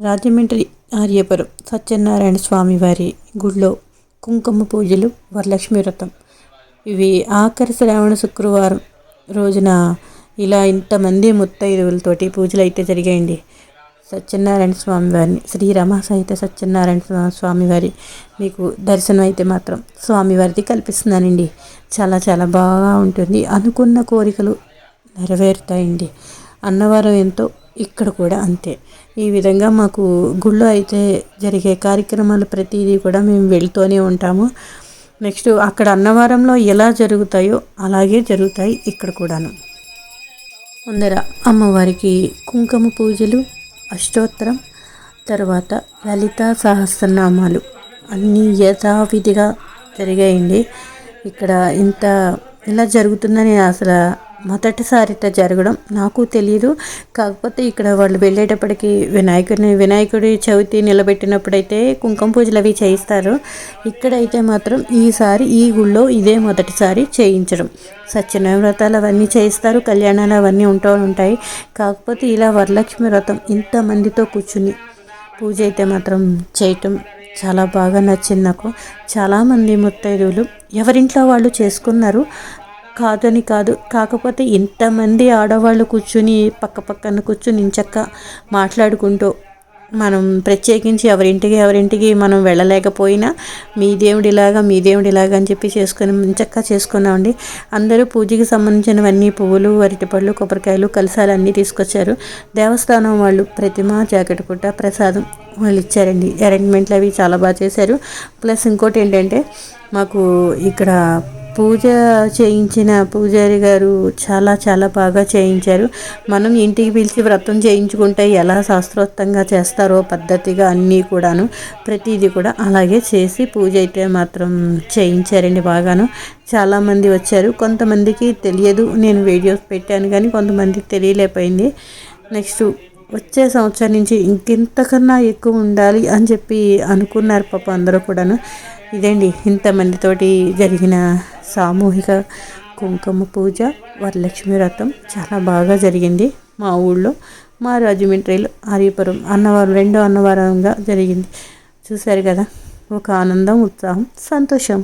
రాజమండ్రి ఆర్యపురం సత్యనారాయణ స్వామి వారి గుడిలో కుంకుమ పూజలు వరలక్ష్మి వ్రతం. ఇవి ఆఖరి శ్రావణ శుక్రవారం రోజున ఇలా ఇంతమంది ముత్తైదువులతోటి పూజలు అయితే జరిగాయండి. సత్యనారాయణ స్వామి వారిని శ్రీ రమాసహిత సత్యనారాయణ స్వామి వారి మీకు దర్శనం అయితే మాత్రం స్వామివారిది కల్పిస్తున్నానండి. చాలా చాలా బాగా ఉంటుంది. అనుకున్న కోరికలు నెరవేరుతాయండి. అన్నవరం ఎంతో ఇక్కడ కూడా అంతే. ఈ విధంగా మాకు గుళ్ళో అయితే జరిగే కార్యక్రమాలు ప్రతిదీ కూడా మేము వెళ్తూనే ఉంటాము. నెక్స్ట్ అక్కడ అన్నవరంలో ఎలా జరుగుతాయో అలాగే జరుగుతాయి ఇక్కడ కూడాను. ముందర అమ్మవారికి కుంకుమ పూజలు అష్టోత్తరం తర్వాత లలిత సహస్రనామాలు అన్నీ యథావిధిగా జరిగాయండి. ఇక్కడ ఇంత ఇలా జరుగుతుందని అసలు మొదటిసారిట జరగడం నాకు తెలియదు కాకపోతే ఇక్కడ వాళ్ళు వెళ్ళేటప్పటికి వినాయకుడిని వినాయకుడి చవితి నిలబెట్టినప్పుడైతే కుంకుమ పూజలు అవి చేయిస్తారు. ఇక్కడైతే మాత్రం ఈసారి ఈ గుళ్ళో ఇదే మొదటిసారి చేయించడం. సత్యనారాయణ వ్రతాలు అవన్నీ చేయిస్తారు కళ్యాణాలు అవన్నీ ఉంటూ ఉంటాయి. కాకపోతే ఇలా వరలక్ష్మి వ్రతం ఇంతమందితో కూర్చుని పూజ అయితే మాత్రం చేయటం చాలా బాగా నచ్చింది నాకు. చాలామంది ముత్తైదువులు ఎవరింట్లో వాళ్ళు చేసుకున్నారు కాదని కాదు. కాకపోతే ఇంతమంది ఆడవాళ్ళు కూర్చుని పక్క పక్కన కూర్చుని ఇంచక్క మాట్లాడుకుంటూ మనం ప్రత్యేకించి ఎవరింటికి ఎవరింటికి మనం వెళ్ళలేకపోయినా మీ దేవుడిలాగా మీ దేవుడిలాగా అని చెప్పి చేసుకుని ఇంచక్క చేసుకున్నామండి. అందరూ పూజకి సంబంధించినవన్నీ పువ్వులు అరటిపళ్ళు కొబ్బరికాయలు కలసాలు అన్నీ తీసుకొచ్చారు. దేవస్థానం వాళ్ళు ప్రతిమ జాకెట్ పుట్ట ప్రసాదం వాళ్ళు ఇచ్చారండి. అరేంజ్మెంట్లు అవి చాలా బాగా చేశారు. ప్లస్ ఇంకోటి ఏంటంటే మాకు ఇక్కడ పూజ చేయించిన పూజారి గారు చాలా చాలా బాగా చేయించారు. మనం ఇంటికి పిలిచి వ్రతం చేయించుకుంటే ఎలా శాస్త్రోక్తంగా చేస్తారో పద్ధతిగా అన్నీ కూడాను ప్రతిదీ కూడా అలాగే చేసి పూజ అయితే మాత్రం చేయించారండి బాగాను. చాలామంది వచ్చారు. కొంతమందికి తెలియదు. నేను వీడియోస్ పెట్టాను కానీ కొంతమందికి తెలియలేకపోయింది. నెక్స్ట్ వచ్చే సంవత్సరం నుంచి ఇంకెంతకన్నా ఎక్కువ ఉండాలి అని చెప్పి అనుకున్నారు పాప అందరూ కూడాను. ఇదండి ఇంతమందితోటి జరిగిన సామూహిక కుంకుమ పూజ వరలక్ష్మి వ్రతం చాలా బాగా జరిగింది మా ఊళ్ళో. మా రాజమండ్రిలో ఆర్యపురం అన్నవరం రెండో అన్నవరంగా జరిగింది. చూశారు కదా ఒక ఆనందం ఉత్సాహం సంతోషం.